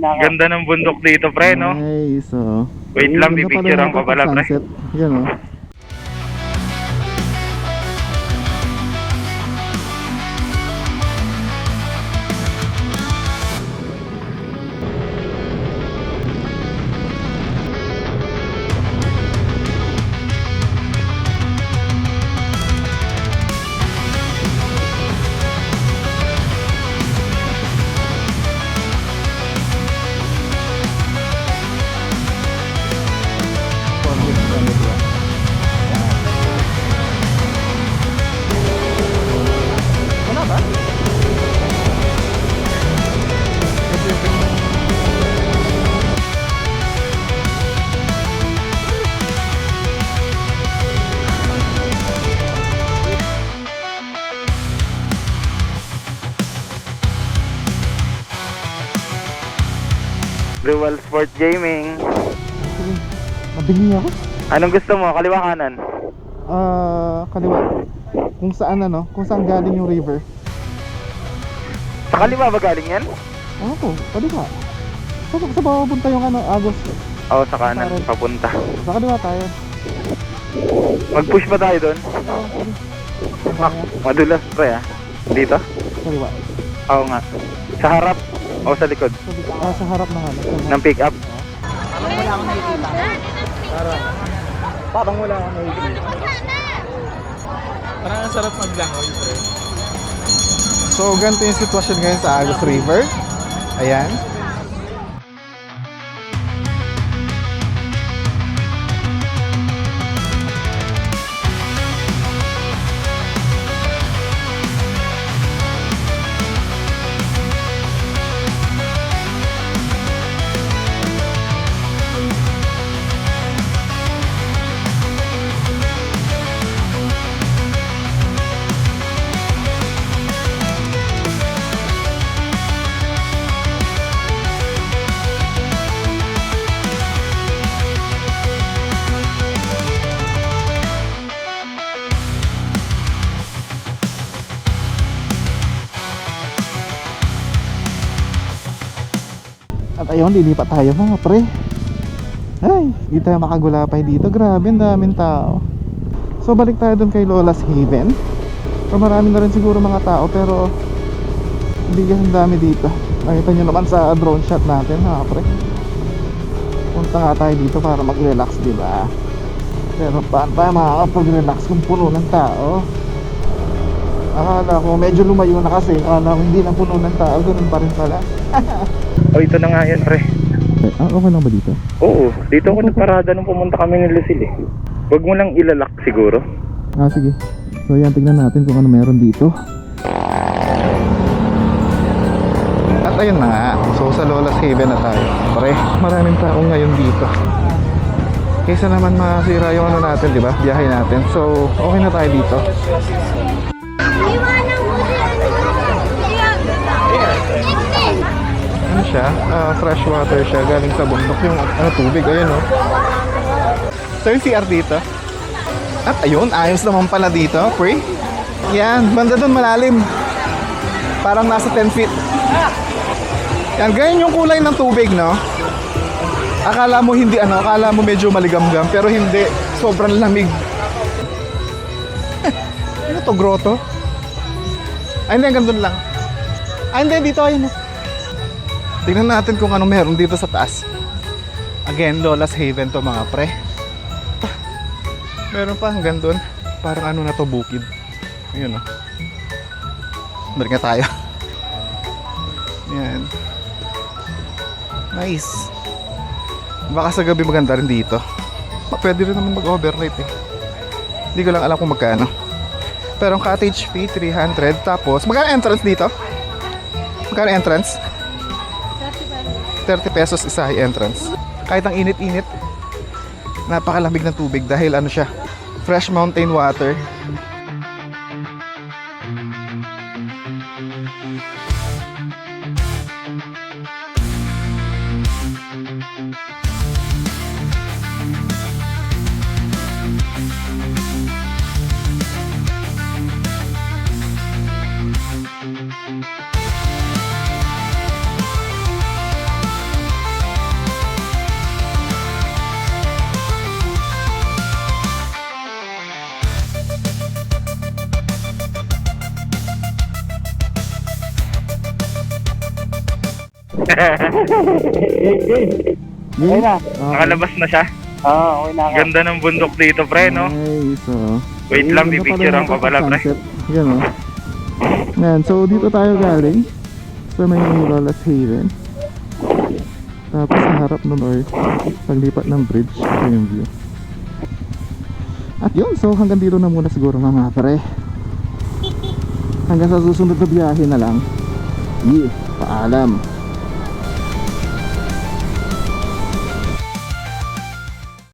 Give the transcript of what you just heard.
Ganda ng bundok dito, pre, no? Nice, oo. Wait Oo, lang, ganda pipicturean yung ko pala, pre. sunset. Yan, oh. Dual Sport Gaming. Mabingi ako. Anong gusto mo? Kaliwa kanan? Ah, kaliwa. Kung saan ano, kung saan galing yung river. Sa kaliwa ba galing yan? Ano ko, kaliwa. Sa, sa baba punta yung ano, Agos. Oo, sa kanan. Parang- Papunta. Sa kaliwa tayo. Mag-push ba tayo doon? Ah, sige. Mak, madulas, pre, ah. Dito? Kaliwa. Oo nga. Sa harap o sa likod Ah, sa harap ng ano. Ng pick up. Parang wala akong nakikita. Parang ang sarap maglangoy, pre. So, ganito yung sitwasyon ngayon sa Agos River. Ayan. At ayun, lilipat tayo mga pre. Ay, di tayo makagulapay dito. Grabe, ang daming tao. So, balik tayo dun kay Lola's Haven. So, marami na rin siguro mga tao, pero hindi kasi dami dito. Nakita nyo naman sa drone shot natin, mga pre. Punta nga tayo dito para mag-relax, di ba? Pero paano tayo makakapag-relax kung puno ng tao? Akala ko medyo lumayo na kasi. Akala ko hindi na puno ng tao. Ganun pa rin pala. O, ito na nga yan, pre. Ah, okay lang ba dito? Oo, dito ako nagparada nung pumunta kami ni Lucille eh. Huwag mo lang ilalak siguro. Ah, sige. So, yan, tignan natin kung ano meron dito. At ayun na nga. So, sa Lola's Haven na tayo. Pare, maraming tao ngayon dito. Kaysa naman masira yung ano natin, di ba? Biyahe natin. So, okay na tayo dito. Siya? Ah, fresh water siya. Galing sa bundok. Yung ano, tubig. Ayun, oh. So, yung CR dito. At ayun, ayos naman pala dito, pre. Yan, banda doon malalim. Parang nasa 10 feet. Yan, ganyan yung kulay ng tubig, no? Akala mo hindi ano, akala mo medyo maligamgam, pero hindi. Sobrang lamig. ano to, grotto? Ay, hindi, hanggang doon lang. Ay, hindi, dito, ayun. oh. Tingnan natin kung ano meron dito sa taas. Again, Lola's Haven to mga pre. Meron pa hanggang doon. Parang ano na to, bukid. Ayun o. Balik nga tayo. Yan. Nice. Baka sa gabi maganda rin dito. Pwede rin naman mag-overnight eh. Hindi ko lang alam kung magkano. Pero ang cottage fee, 300. Tapos, magkano entrance dito? Magkano entrance? 30 pesos isa high entrance. Kahit ang init-init, napakalamig ng tubig dahil ano siya, fresh mountain water. Game? na. Okay. Nakalabas na siya. Oo, okay na ako. Ganda ng bundok dito, pre, no? Nice, oh. Wait lang, pipicturean ko pala, pre. Yan, oh. Yan, so dito tayo galing sa may Lola's Haven. Tapos sa harap nun or paglipat ng bridge, ito yung view. At yun, so hanggang dito na muna siguro mga pre. Hanggang sa susunod na biyahe na lang. Yeah, paalam.